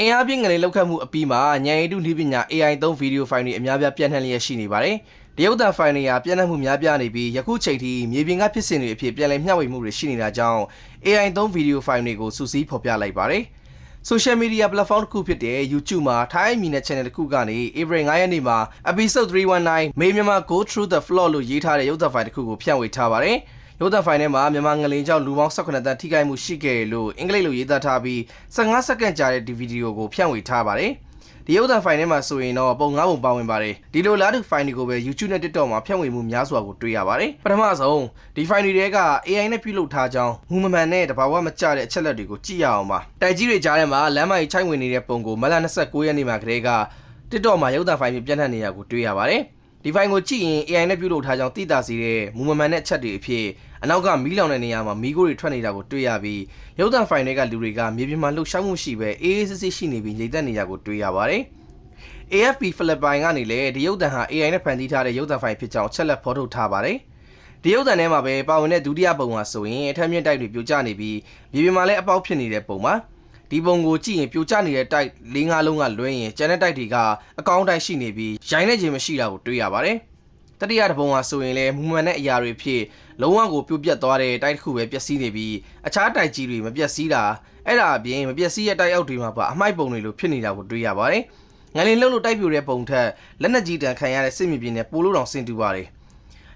အင်အားပြင်းငလင်လောက်ခတ်မှုအပြီးမှာညံရီတုနည်းပညာ AI သုံးဗီဒီယိုဖိုင်တွေအများပြားပြန့်နှံ့လျက်ရှိနေပါတယ်။တရုတ်တန်ဖိုင်တွေဟာပြန့်နှံ့မှုများပြားနေပြီးယခုချိန်ထိမြေပြင်ကဖြစ်စဉ်တွေအဖြစ်ပြန်လည်မျှဝေမှုတွေရှိနေတာကြောင့် AI သုံးဗီဒီယိုဖိုင်တွေကိုစူးစီးဖော်ပြလိုက်ပါတယ်။ social media platform တစ်ခုဖြစ်တဲ့ YouTube မှာထိုင်းအမီနဲ့ channel တစ်ခုကနေ April 9ရက်နေ့မှာ episode 319မေမြန်မာ go through the floor လို့ရေးထားတဲ့ရုပ်သံဖိုင်တစ်ခုကိုဖြန့်ဝေထားပါတယ်။ ရုပ်သံဖိုင်ထဲမှာမြန်မာငလင်ကြောင့်လူပေါင်း18တန်းထိခိုက်မှုရှိခဲ့တယ်လို့အင်္ဂလိပ်လိုရေးသားထားပြီး15စက္ကန့်ကြာတဲ့ဒီဗီဒီယိုကိုဖြန့်ဝေထားပါတယ်။ဒီရုပ်သံဖိုင်ထဲမှာဆိုရင်တော့ပုံငါးပုံပါဝင်ပါတယ်။ဒီလိုလားတူဖိုင်တွေကိုပဲ YouTube နဲ့ TikTok မှာဖြန့်ဝေမှုများစွာကိုတွေ့ရပါတယ်။ပထမဆုံးဒီဖိုင်တွေထဲက AI နဲ့ပြုလုပ်ထားကြောင်းမူမမှန်နဲ့တဘာဝမကျတဲ့အချက်လက်တွေကိုကြည့်ရအောင်ပါ။တိုက်ကြီးတွေကြားထဲမှာလမ်းမကြီးချိုက်ဝင်နေတဲ့ပုံကိုမလ29ရက်နေ့မှာကလေးက TikTok မှာရုပ်သံဖိုင်ပြန့်နှံ့နေတာကိုတွေ့ရပါတယ်။ ဒီဖိုင်ကိုကြည့်ရင် AI နဲ့ပြုလုပ်ထားကြောင်းသိတာစီတဲ့မူမမှန်တဲ့အချက်တွေအဖြစ်အနောက်ကမီးလောင်တဲ့နေရာမှာမီးခိုးတွေထွက်နေတာကိုတွေ့ရပြီးရုပ်သံဖိုင်တွေကလူတွေကမြေပြင်မှာလှုပ်ရှားမှုရှိပဲအေးအေးဆေးဆေးရှိနေပြီးငြိမ်သက်နေတာကိုတွေ့ရပါတယ်။ AFP ဖိလစ်ပိုင်ကနေလည်းဒီရုပ်သံဟာ AI နဲ့ဖန်တီးထားတဲ့ရုပ်သံဖိုင်ဖြစ်ကြောင်းအချက်လက်ဖော်ထုတ်ထားပါတယ်။ဒီရုပ်သံထဲမှာပဲပါဝင်တဲ့ဒုတိယပုံဟာဆိုရင်အထက်မြင့်တိုက်တွေပြိုကျနေပြီးမြေပြင်မှာလည်းအပေါက်ဖြစ်နေတဲ့ပုံပါ။ ဒီပုံကိုကြည့်ရင်ပြိုကျနေတဲ့တိုက်၄၅လုံးကလွဲရင်ကျန်တဲ့တိုက်တွေကအကောင်းတိုက်ရှိနေပြီးရိုင်းနေခြင်းမရှိတာကိုတွေ့ရပါတယ်။တတိယတစ်ပုံဟာဆိုရင်လည်းမူမှန်တဲ့အရာတွေဖြစ်လုံးဝကိုပြိုပြတ်သွားတဲ့တိုက်တစ်ခုပဲပျက်စီးနေပြီးအခြားတိုက်ကြီးတွေမပျက်စီးတာအဲ့ဒါအပြင်မပျက်စီးတဲ့တိုက်အောက်တွေမှာပါအမိုက်ပုံတွေလိုဖြစ်နေတာကိုတွေ့ရပါတယ်။ငလင်လှုပ်လို့တိုက်ပြိုတဲ့ပုံထက်လက်နက်ကြီးတန်ခံရတဲ့စစ်မြေပြင်နဲ့ပိုလို့တောင်ဆင်တူပါတယ်။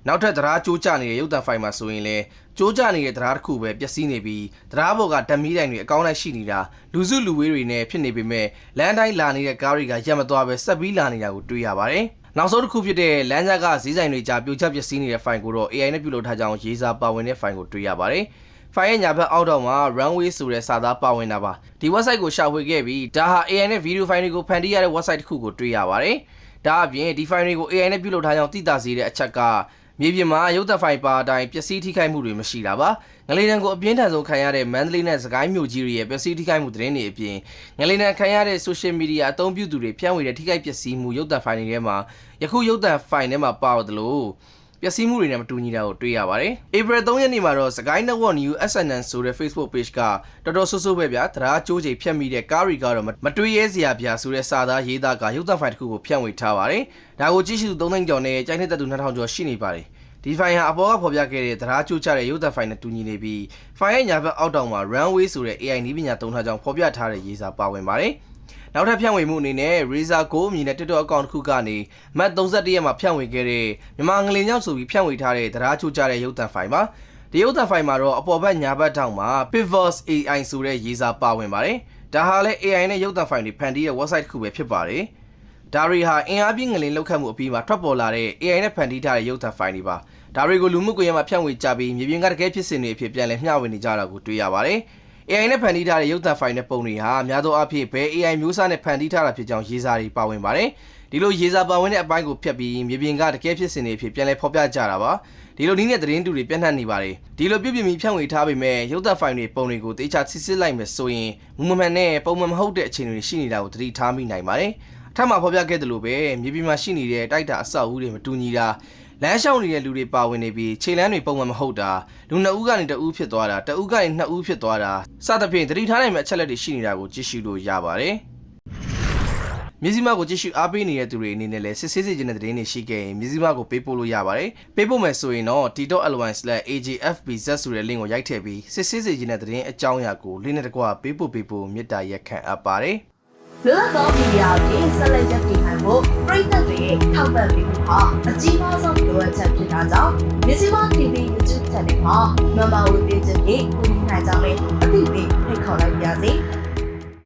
နောက်ထပ်တရားကြိုးကျနေတဲ့ရုပ်သံဖိုင်မှာဆိုရင်လည်းကြိုးကျနေတဲ့တရားတစ်ခုပဲပျက်စီးနေပြီးတရားဘော်ကဓမီတိုင်တွေအကောင်းလိုက်ရှိနေတာလူစုလူဝေးတွေနဲ့ဖြစ်နေပေမဲ့လမ်းတိုင်းလာနေတဲ့ကားတွေကရက်မသွားပဲဆက်ပြီးလာနေတာကိုတွေ့ရပါတယ်။နောက်ဆုံးတစ်ခုဖြစ်တဲ့လမ်းကြားကဈေးဆိုင်တွေကြားပြိုကျပျက်စီးနေတဲ့ဖိုင်ကိုတော့ AI နဲ့ပြုလုပ်ထားကြောင်းရေးစားပါဝင်တဲ့ဖိုင်ကိုတွေ့ရပါတယ်။ဖိုင်ရဲ့ညာဘက်အောက်တော့မှာ runway ဆိုတဲ့စာသားပါဝင်တာပါဒီ website ကိုရှာဖွေခဲ့ပြီးဒါဟာ AI နဲ့ video file တွေကိုဖန်တီးရတဲ့ website တစ်ခုကိုတွေ့ရပါတယ်ဒါအပြင်ဒီ file တွေကို AI နဲ့ပြုလုပ်ထားကြောင်းသိသာစေတဲ့အချက်က မြေပြင်မှာရုပ်သဖိုင်ပါအတိုင်းပျက်စီးထိခိုက်မှုတွေမရှိတာပါငလေးတန်ကိုအပြင်းထန်ဆုံးခံရတဲ့မန္တလေးနဲ့စကိုင်းမြို့ကြီးတွေရဲ့ပျက်စီးထိခိုက်မှုသတင်းတွေအပြင်ငလေးတန်ခံရတဲ့ social media အသုံးပြုသူတွေဖြန့်ဝေတဲ့ထိခိုက်ပျက်စီးမှုရုပ်သဖိုင်တွေထဲမှာယခုရုပ်သဖိုင်ထဲမှာပါဝင်တယ်လို့ ပျက်စီးမှုတွေနဲ့မတူညီတာကိုတွေ့ရပါတယ်။ April 3ရက်နေ့မှာတော့စကိုင်း Network New SNN ဆိုတဲ့ Facebook page ကတော်တော်ဆိုးဆိုးပဲဗျာတရားကြိုးချိန်ဖြတ်မိတဲ့ကားရီကတော့မတွေးရဲစရာဗျာဆိုတဲ့စာသားရေးသားကရုပ်သဖိုင်တစ်ခုကိုဖြန့်ဝေထားပါတယ်။ဒါကိုကြည့်ရှုသူ3သိန်းကျော်နဲ့ကြိုက်တဲ့သူ2000ကျော်ရှိနေပါတယ်။ဒီဖိုင်ဟာအပေါ်ကဖော်ပြခဲ့တဲ့တရားကြိုးချတဲ့ရုပ်သဖိုင်နဲ့တူညီနေပြီးဖိုင်ရဲ့ညာဘက်အောက်တောင်မှာ runway ဆိုတဲ့ AI နည်းပညာသုံးထားကြောင်းဖော်ပြထားတဲ့ရေးစာပါဝင်ပါတယ်။ နောက်ထပ်ဖြန့်ဝေမှုအနေနဲ့ Razer Go အမည်နဲ့ TikTok account တစ်ခုကနေမတ်31ရက်မှာဖြန့်ဝေခဲ့တဲ့မြန်မာငလင်ရောက်ဆိုပြီးဖြန့်ဝေထားတဲ့တရားချိုးကြတဲ့ရုပ်သံဖိုင်ပါဒီရုပ်သံဖိုင်မှာတော့အပေါ်ဘက်ညာဘက်ထောင်မှာ Pivos AI ဆိုတဲ့ရေးစာပါဝင်ပါတယ်ဒါဟာလည်း AI နဲ့ရုပ်သံဖိုင်တွေဖန်တီးတဲ့ website တစ်ခုပဲဖြစ်ပါတယ်ဒါတွေဟာအင်အားပြင်းငလင်လောက်ခတ်မှုအပြီးမှာထွက်ပေါ်လာတဲ့ AI နဲ့ဖန်တီးထားတဲ့ရုပ်သံဖိုင်တွေပါဒါတွေကိုလူမှုကွန်ရက်မှာဖြန့်ဝေကြပြီးမြေပြင်ကတကယ်ဖြစ်စဉ်တွေအဖြစ်ပြန်လည်မျှဝေနေကြတာကိုတွေ့ရပါတယ်။ AI နဲ့ဖန်တီးထားတဲ့ရုပ်သံဖိုင်နဲ့ပုံတွေဟာအများသောအားဖြင့်ဘယ် AI မျိုးစားနဲ့ဖန်တီးထားတာဖြစ်ကြောင်းရေးစာတွေပါဝင်ပါတယ်။ဒီလိုရေးစာပါဝင်တဲ့အပိုင်းကိုဖျက်ပြီးမြေပြင်ကတကယ်ဖြစ်စဉ်တွေဖြစ်ပြန်လဲဖော်ပြကြတာပါ။ဒီလိုနည်းနဲ့သတင်းတူတွေပြန့်နှံ့နေပါတယ်။ဒီလိုပြုပြင်ပြီးဖြန့်ဝေထားပေမဲ့ရုပ်သံဖိုင်တွေပုံတွေကိုတေချာစစ်စစ်လိုက်မယ်ဆိုရင်မူမမှန်နဲ့ပုံမှန်မဟုတ်တဲ့အခြေအနေတွေရှိနေတာကိုသတိထားမိနိုင်ပါတယ်။အထက်မှာဖော်ပြခဲ့သလိုပဲမြေပြင်မှာရှိနေတဲ့တိုက်တာအဆောက်အဦတွေမတူညီတာ လမ်းလျှောက်နေတဲ့လူတွေပါဝင်နေပြီးခြေလမ်းတွေပုံမှန်မဟုတ်တာလူနှစ်ဦးကနေတဦးဖြစ်သွားတာတဦးကနေနှစ်ဦးဖြစ်သွားတာစသဖြင့်တတိထားနိုင်မယ့်အချက်လက်တွေရှိနေတာကိုကြည့်ရှုလို့ရပါတယ်မြစည်းမကိုကြည့်ရှုအားပေးနေတဲ့သူတွေအနေနဲ့လည်းစစ်ဆေးစေချင်တဲ့သတင်းတွေရှိခဲ့ရင်မြစည်းမကိုပေးပို့လို့ရပါတယ်ပေးပို့မယ်ဆိုရင်တော့ t.alliance/agfbz ဆိုတဲ့ link ကိုရိုက်ထည့်ပြီးစစ်ဆေးစေချင်တဲ့သတင်းအကြောင်းအရာကို link နဲ့တကွပေးပို့ပေးဖို့မေတ္တာရက်ခံအပ်ပါတယ် လွတ်သောမီဒီယာကိုဆက်လက်ရည်တည်နိုင်ဖို့ပြည်သက်တွေထောက်ပံ့ပေးမှုဟာအကြီးမားဆုံးလိုအပ်ချက်ဖြစ်တာကြောင့်မြစီမ TV YouTube Channel မှာမမဝေပေးခြင်းဖြင့်ကူညီနိုင်ကြောင်းလည်းအသိပေးဖိတ်ခေါ်လိုက်ပါရစေ။